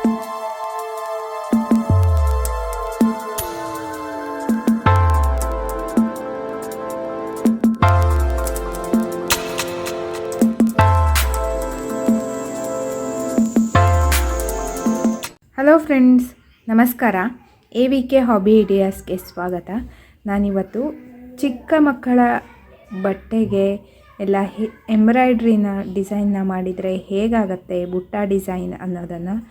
Hello friends ನಮಸ್ಕಾರ. A V K hobby ಐಡಿಯಾಸ್ಗೆ ಸ್ವಾಗತ. ನಾನಿವತ್ತು ಚಿಕ್ಕ ಮಕ್ಕಳ ಬಟ್ಟೆಗೆ ಎಲ್ಲ ಹೆ ಎಂಬ್ರಾಯ್ಡ್ರಿನ ಡಿಸೈನ್ನ ಮಾಡಿದರೆ ಹೇಗಾಗತ್ತೆ, ಬುಟ್ಟ ಡಿಸೈನ್ ಅನ್ನೋದನ್ನು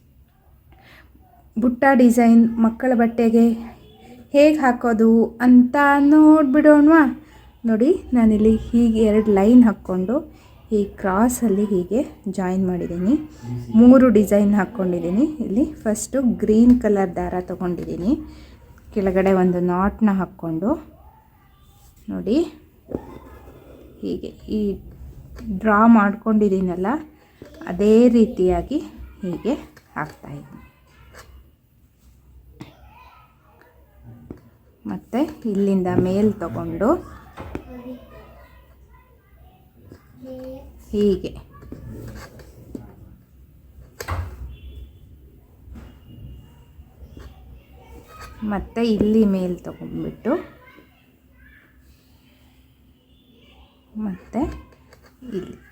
ಬುಟ್ಟ ಡಿಸೈನ್ ಮಕ್ಕಳ ಬಟ್ಟೆಗೆ ಹೇಗೆ ಹಾಕೋದು ಅಂತ ನೋಡಿಬಿಡೋಣವಾ? ನೋಡಿ, ನಾನಿಲ್ಲಿ ಹೀಗೆ ಎರಡು ಲೈನ್ ಹಾಕ್ಕೊಂಡು ಈ ಕ್ರಾಸಲ್ಲಿ ಹೀಗೆ ಜಾಯಿನ್ ಮಾಡಿದ್ದೀನಿ. ಮೂರು ಡಿಸೈನ್ ಹಾಕ್ಕೊಂಡಿದ್ದೀನಿ. ಇಲ್ಲಿ ಫಸ್ಟು ಗ್ರೀನ್ ಕಲರ್ ದಾರ ತೊಗೊಂಡಿದ್ದೀನಿ. ಕೆಳಗಡೆ ಒಂದು ನಾಟ್ನ ಹಾಕ್ಕೊಂಡು. ನೋಡಿ, ಹೀಗೆ ಈ ಡ್ರಾ ಮಾಡ್ಕೊಂಡಿದ್ದೀನಲ್ಲ, ಅದೇ ರೀತಿಯಾಗಿ ಹೀಗೆ ಹಾಕ್ತಾಯಿದ್ದೀನಿ ಮತ್ತು ಇಲ್ಲಿಂದ ಮೇಲ್ ತಗೊಂಡು ಹೀಗೆ. ಮತ್ತೆ ಇಲ್ಲಿ ಮೇಲ್ ತಗೊಂಡ್ಬಿಟ್ಟು ಮತ್ತು ಇಲ್ಲಿ.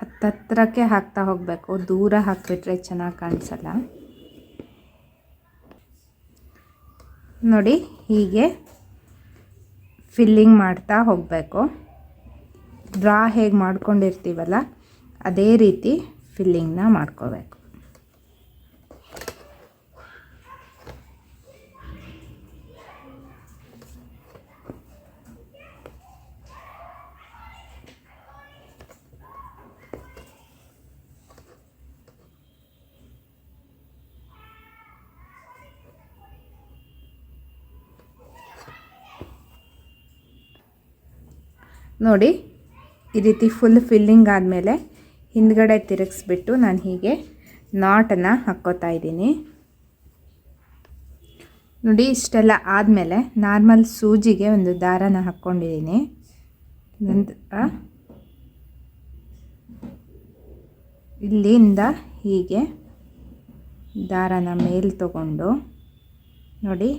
ಹತ್ತತ್ರಕ್ಕೆ ಹಾಕ್ತಾ ಹೋಗಬೇಕು. ದೂರ ಹಾಕಿಬಿಟ್ರೆ ಚೆನ್ನಾಗಿ ಕಾಣಿಸಲ್ಲ. ನೋಡಿ, ಹೀಗೆ ಫಿಲ್ಲಿಂಗ್ ಮಾಡ್ತಾ ಹೋಗಬೇಕು. ಡ್ರಾ ಹೇಗೆ ಮಾಡ್ಕೊಂಡಿರ್ತೀವಲ್ಲ, ಅದೇ ರೀತಿ ಫಿಲ್ಲಿಂಗ್ನ ಮಾಡ್ಕೋಬೇಕು. ನೋಡಿ, ಈ ರೀತಿ ಫುಲ್ ಫಿಲ್ಲಿಂಗ್ ಆದಮೇಲೆ ಹಿಂದ್ಗಡೆ ತಿರುಗಿಸ್ಬಿಟ್ಟು ನಾನು ಹೀಗೆ ನಾಟನ್ನು ಹಾಕ್ಕೋತಾ ಇದ್ದೀನಿ. ನೋಡಿ, ಇಷ್ಟೆಲ್ಲ ಆದಮೇಲೆ ನಾರ್ಮಲ್ ಸೂಜಿಗೆ ಒಂದು ದಾರನ ಹಾಕ್ಕೊಂಡಿದ್ದೀನಿ. ನಂತರ ಇಲ್ಲಿಂದ ಹೀಗೆ ದಾರನ ಮೇಲೆ ತಗೊಂಡು ನೋಡಿ,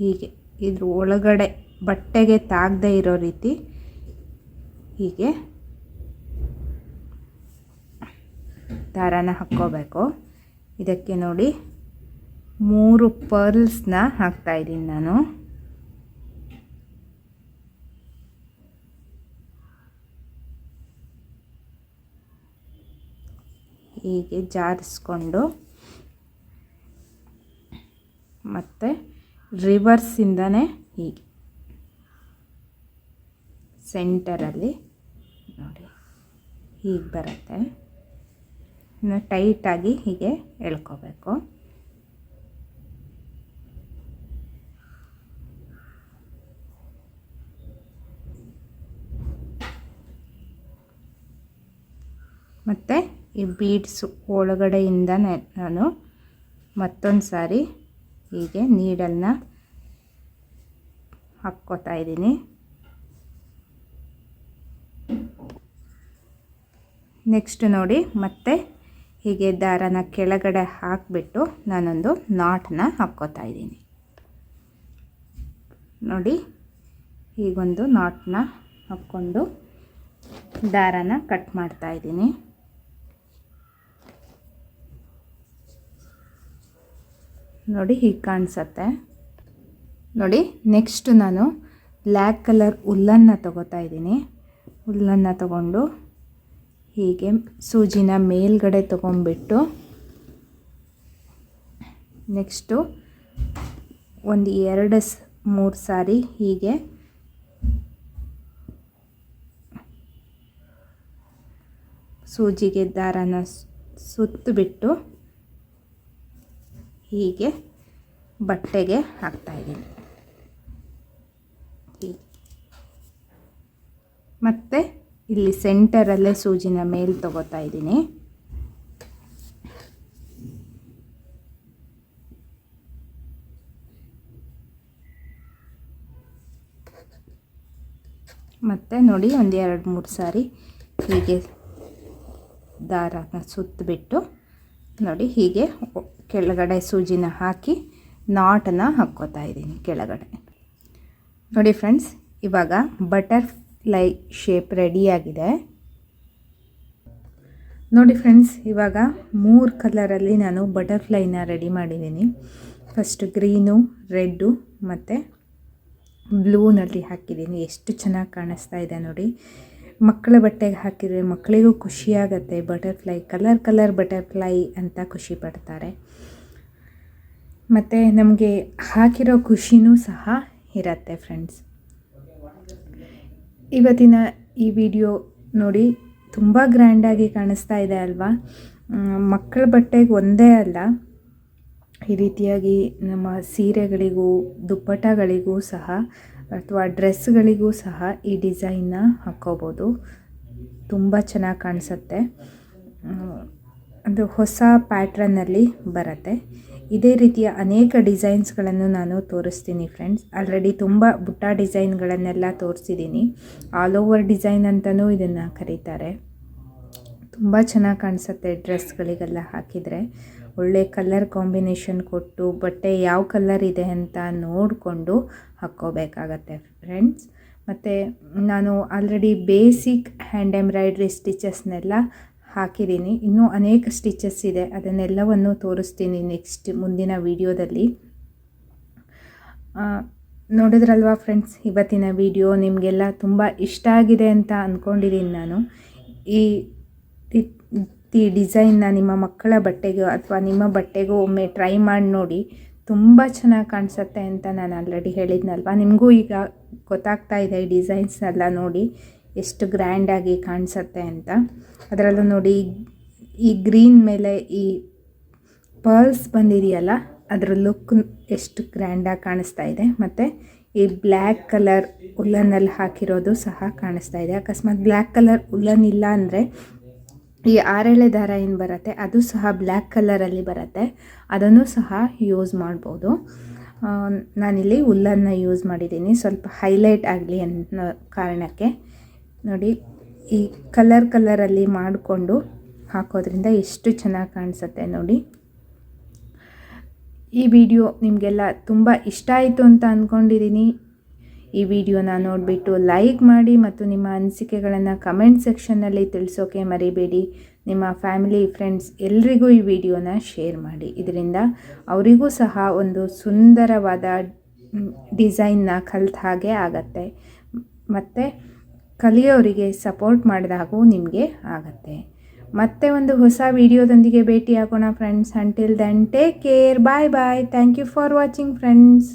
ಹೀಗೆ ಇದ್ರ ಒಳಗಡೆ ಬಟ್ಟೆಗೆ ತಾಗದೇ ಇರೋ ರೀತಿ ಹೀಗೆ. ದಾರಾನ ಹಾಕ್ಕೋಬೇಕು. ಇದಕ್ಕೆ ನೋಡಿ ಮೂರು ಪರ್ಲ್ಸ್ನ ಹಾಕ್ತಾಯಿದ್ದೀನಿ ನಾನು. ಹೀಗೆ ಜಾರಿಸ್ಕೊಂಡು ಮತ್ತು ರಿವರ್ಸಿಂದನೇ ಹೀಗೆ. ಸೆಂಟರಲ್ಲಿ ನೋಡಿ ಹೀಗೆ ಬರುತ್ತೆ. ಇನ್ನು ಟೈಟಾಗಿ ಹೀಗೆ ಎಳ್ಕೋಬೇಕು. ಮತ್ತು ಈ ಬೀಡ್ಸ್ ಒಳಗಡೆಯಿಂದ ನಾನು ಮತ್ತೊಂದು ಸಾರಿ ಹೀಗೆ ನೀಡನ್ನು ಹಾಕ್ಕೋತಾ ಇದ್ದೀನಿ. ನೆಕ್ಸ್ಟ್ ನೋಡಿ ಮತ್ತೆ ಹೀಗೆ ದಾರನ ಕೆಳಗಡೆ ಹಾಕಿಬಿಟ್ಟು ನಾನೊಂದು ನಾಟನ್ನ ಹಾಕ್ಕೋತಾ ಇದ್ದೀನಿ. ನೋಡಿ, ಹೀಗೊಂದು ನಾಟನ್ನ ಹಾಕ್ಕೊಂಡು ದಾರನ ಕಟ್ ಮಾಡ್ತಾ ಇದ್ದೀನಿ. ನೋಡಿ, ಹೀಗೆ ಕಾಣಿಸತ್ತೆ. ನೋಡಿ ನೆಕ್ಸ್ಟ್ ನಾನು ಬ್ಲ್ಯಾಕ್ ಕಲರ್ ಹುಲ್ಲನ್ನು ತಗೋತಾ ಇದ್ದೀನಿ. ಹುಲ್ಲನ್ನು ತಗೊಂಡು ಹೀಗೆ ಸೂಜಿನ ಮೇಲ್ಗಡೆ ತೊಗೊಂಬಿಟ್ಟು ನೆಕ್ಸ್ಟು ಒಂದು ಎರಡು ಮೂರು ಸಾರಿ ಹೀಗೆ ಸೂಜಿಗೆ ದಾರನ ಸುತ್ತಬಿಟ್ಟು ಹೀಗೆ ಬಟ್ಟೆಗೆ ಹಾಕ್ತಾಯಿದ್ದೀನಿ ಮತ್ತು ಇಲ್ಲಿ ಸೆಂಟರಲ್ಲೇ ಸೂಜಿನ ಮೇಲೆ ತಗೋತಾ ಇದ್ದೀನಿ. ಮತ್ತು ನೋಡಿ ಒಂದು ಎರಡು ಮೂರು ಸಾರಿ ಹೀಗೆ ದಾರನ ಸುತ್ತಬಿಟ್ಟು ನೋಡಿ ಹೀಗೆ ಕೆಳಗಡೆ ಸೂಜಿನ ಹಾಕಿ ನಾಟನ್ನು ಹಾಕ್ಕೋತಾ ಇದ್ದೀನಿ ಕೆಳಗಡೆ. ನೋಡಿ ಫ್ರೆಂಡ್ಸ್ ಇವಾಗ ಬಟರ್ಫ್ಲೈ ಶೇಪ್ ರೆಡಿಯಾಗಿದೆ. ನೋಡಿ ಫ್ರೆಂಡ್ಸ್, ಇವಾಗ ಮೂರು ಕಲರಲ್ಲಿ ನಾನು ಬಟರ್ಫ್ಲೈನ ರೆಡಿ ಮಾಡಿದ್ದೀನಿ. ಫಸ್ಟ್ ಗ್ರೀನು, ರೆಡ್ಡು ಮತ್ತು ಬ್ಲೂನಲ್ಲಿ ಹಾಕಿದ್ದೀನಿ. ಎಷ್ಟು ಚೆನ್ನಾಗಿ ಕಾಣಿಸ್ತಾ ಇದೆ ನೋಡಿ. ಮಕ್ಕಳ ಬಟ್ಟೆಗೆ ಹಾಕಿದರೆ ಮಕ್ಕಳಿಗೂ ಖುಷಿಯಾಗತ್ತೆ. ಬಟರ್ಫ್ಲೈ, ಕಲರ್ ಕಲರ್ ಬಟರ್ಫ್ಲೈ ಅಂತ ಖುಷಿ ಪಡ್ತಾರೆ. ಮತ್ತು ನಮಗೆ ಹಾಕಿರೋ ಖುಷಿನೂ ಸಹ ಇರತ್ತೆ ಫ್ರೆಂಡ್ಸ್. ಇವತ್ತಿನ ಈ ವಿಡಿಯೋ ನೋಡಿ ತುಂಬ ಗ್ರ್ಯಾಂಡಾಗಿ ಕಾಣಿಸ್ತಾ ಇದೆ ಅಲ್ವಾ? ಮಕ್ಕಳ ಬಟ್ಟೆಗೆ ಒಂದೇ ಅಲ್ಲ, ಈ ರೀತಿಯಾಗಿ ನಮ್ಮ ಸೀರೆಗಳಿಗೂ ದುಪ್ಪಟ್ಟಗಳಿಗೂ ಸಹ, ಅಥವಾ ಡ್ರೆಸ್ಗಳಿಗೂ ಸಹ ಈ ಡಿಸೈನ್ನ ಹಾಕ್ಕೋಬೋದು. ತುಂಬ ಚೆನ್ನಾಗಿ ಕಾಣಿಸುತ್ತೆ. ಅದು ಹೊಸ ಪ್ಯಾಟ್ರನ್ನಲ್ಲಿ ಬರುತ್ತೆ. ಇದೇ ರೀತಿಯ ಅನೇಕ ಡಿಸೈನ್ಸ್ಗಳನ್ನು ನಾನು ತೋರಿಸ್ತೀನಿ ಫ್ರೆಂಡ್ಸ್. ಆಲ್ರೆಡಿ ತುಂಬ ಬುಟ್ಟ ಡಿಸೈನ್ಗಳನ್ನೆಲ್ಲ ತೋರಿಸಿದ್ದೀನಿ. ಆಲ್ ಓವರ್ ಡಿಸೈನ್ ಅಂತಲೂ ಇದನ್ನು ಕರೀತಾರೆ. ತುಂಬ ಚೆನ್ನಾಗಿ ಕಾಣಿಸುತ್ತೆ ಡ್ರೆಸ್ಗಳಿಗೆಲ್ಲ ಹಾಕಿದರೆ. ಒಳ್ಳೆ ಕಲರ್ ಕಾಂಬಿನೇಷನ್ ಕೊಟ್ಟು ಬಟ್ಟೆ ಯಾವ ಕಲರ್ ಇದೆ ಅಂತ ನೋಡಿಕೊಂಡು ಹಾಕ್ಕೋಬೇಕಾಗತ್ತೆ ಫ್ರೆಂಡ್ಸ್. ಮತ್ತು ನಾನು ಆಲ್ರೆಡಿ ಬೇಸಿಕ್ ಹ್ಯಾಂಡ್ ಎಂಬ್ರಾಯ್ಡ್ರಿ ಸ್ಟಿಚಸ್ನೆಲ್ಲ ಹಾಕಿದ್ದೀನಿ. ಇನ್ನೂ ಅನೇಕ ಸ್ಟಿಚಸ್ ಇದೆ. ಅದನ್ನೆಲ್ಲವನ್ನು ತೋರಿಸ್ತೀನಿ ನೆಕ್ಸ್ಟ್ ಮುಂದಿನ ವಿಡಿಯೋದಲ್ಲಿ ನೋಡಿದ್ರಲ್ವಾ ಫ್ರೆಂಡ್ಸ್ ಇವತ್ತಿನ ವಿಡಿಯೋ ನಿಮಗೆಲ್ಲ ತುಂಬ ಇಷ್ಟ ಆಗಿದೆ ಅಂತ ಅಂದ್ಕೊಂಡಿದ್ದೀನಿ ನಾನು. ಈ ಈ ಡಿಸೈನ್ನ ನಿಮ್ಮ ಮಕ್ಕಳ ಬಟ್ಟೆಗೂ ಅಥವಾ ನಿಮ್ಮ ಬಟ್ಟೆಗೂ ಒಮ್ಮೆ ಟ್ರೈ ಮಾಡಿ ನೋಡಿ ತುಂಬ ಚೆನ್ನಾಗಿ ಕಾಣಿಸುತ್ತೆ ಅಂತ ನಾನು ಆಲ್ರೆಡಿ ಹೇಳಿದ್ನಲ್ವ? ನಿಮಗೂ ಈಗ ಗೊತ್ತಾಗ್ತಾ ಇದೆ ಈ ಡಿಸೈನ್ಸ್ನೆಲ್ಲ ನೋಡಿ. ಎಷ್ಟು ಗ್ರ್ಯಾಂಡಾಗಿ ಕಾಣಿಸುತ್ತೆ ಅಂತ. ಅದರಲ್ಲೂ ನೋಡಿ, ಈ ಗ್ರೀನ್ ಮೇಲೆ ಈ ಪರ್ಲ್ಸ್ ಬಂದಿದೆಯಲ್ಲ, ಅದರ ಲುಕ್ ಎಷ್ಟು ಗ್ರ್ಯಾಂಡಾಗಿ ಕಾಣಿಸ್ತಾ ಇದೆ. ಮತ್ತು ಈ ಬ್ಲ್ಯಾಕ್ ಕಲರ್ ಉಲ್ಲನ್ನಲ್ಲಿ ಹಾಕಿರೋದು ಸಹ ಕಾಣಿಸ್ತಾ ಇದೆ. ಅಕಸ್ಮಾತ್ ಬ್ಲ್ಯಾಕ್ ಕಲರ್ ಉಲ್ಲನ್ ಇಲ್ಲ ಅಂದರೆ ಈ ಆರೇಳೆ ದಾರ ಏನು ಬರುತ್ತೆ, ಅದು ಸಹ ಬ್ಲ್ಯಾಕ್ ಕಲರಲ್ಲಿ ಬರುತ್ತೆ. ಅದನ್ನು ಸಹ ಯೂಸ್ ಮಾಡ್ಬೋದು. ನಾನಿಲ್ಲಿ ಹುಲ್ಲನ್ನು ಯೂಸ್ ಮಾಡಿದ್ದೀನಿ. ಸ್ವಲ್ಪ ಹೈಲೈಟ್ ಆಗಲಿ ಅನ್ನೋ ಕಾರಣಕ್ಕೆ ನೋಡಿ, ಈ ಕಲರ್ ಕಲರಲ್ಲಿ ಮಾಡಿಕೊಂಡು ಹಾಕೋದ್ರಿಂದ ಎಷ್ಟು ಚೆನ್ನಾಗಿ ಕಾಣಿಸುತ್ತೆ ನೋಡಿ. ಈ ವಿಡಿಯೋ ನಿಮಗೆಲ್ಲ ತುಂಬ ಇಷ್ಟ ಆಯಿತು ಅಂತ ಅಂದ್ಕೊಂಡಿದ್ದೀನಿ ಈ ವಿಡಿಯೋನ ನೋಡಿಬಿಟ್ಟು ಲೈಕ್ ಮಾಡಿ ಮತ್ತು ನಿಮ್ಮ ಅನಿಸಿಕೆಗಳನ್ನು ಕಮೆಂಟ್ ಸೆಕ್ಷನ್ನಲ್ಲಿ ತಿಳಿಸೋಕೆ ಮರಿಬೇಡಿ. ನಿಮ್ಮ ಫ್ಯಾಮಿಲಿ ಫ್ರೆಂಡ್ಸ್ ಎಲ್ರಿಗೂ ಈ ವಿಡಿಯೋನ ಶೇರ್ ಮಾಡಿ. ಇದರಿಂದ ಅವರಿಗೂ ಸಹ ಒಂದು ಸುಂದರವಾದ ಡಿಸೈನ್ನ ಕಲ್ತ ಹಾಗೆ ಆಗತ್ತೆ. ಮತ್ತು ಕಲಿಯೋರಿಗೆ ಸಪೋರ್ಟ್ ಮಾಡಿದಾಗೂ ನಿಮಗೆ ಆಗತ್ತೆ. ಮತ್ತೆ ಒಂದು ಹೊಸ ವಿಡಿಯೋದೊಂದಿಗೆ ಭೇಟಿಯಾಗೋಣ friends until then take care bye bye thank you for watching friends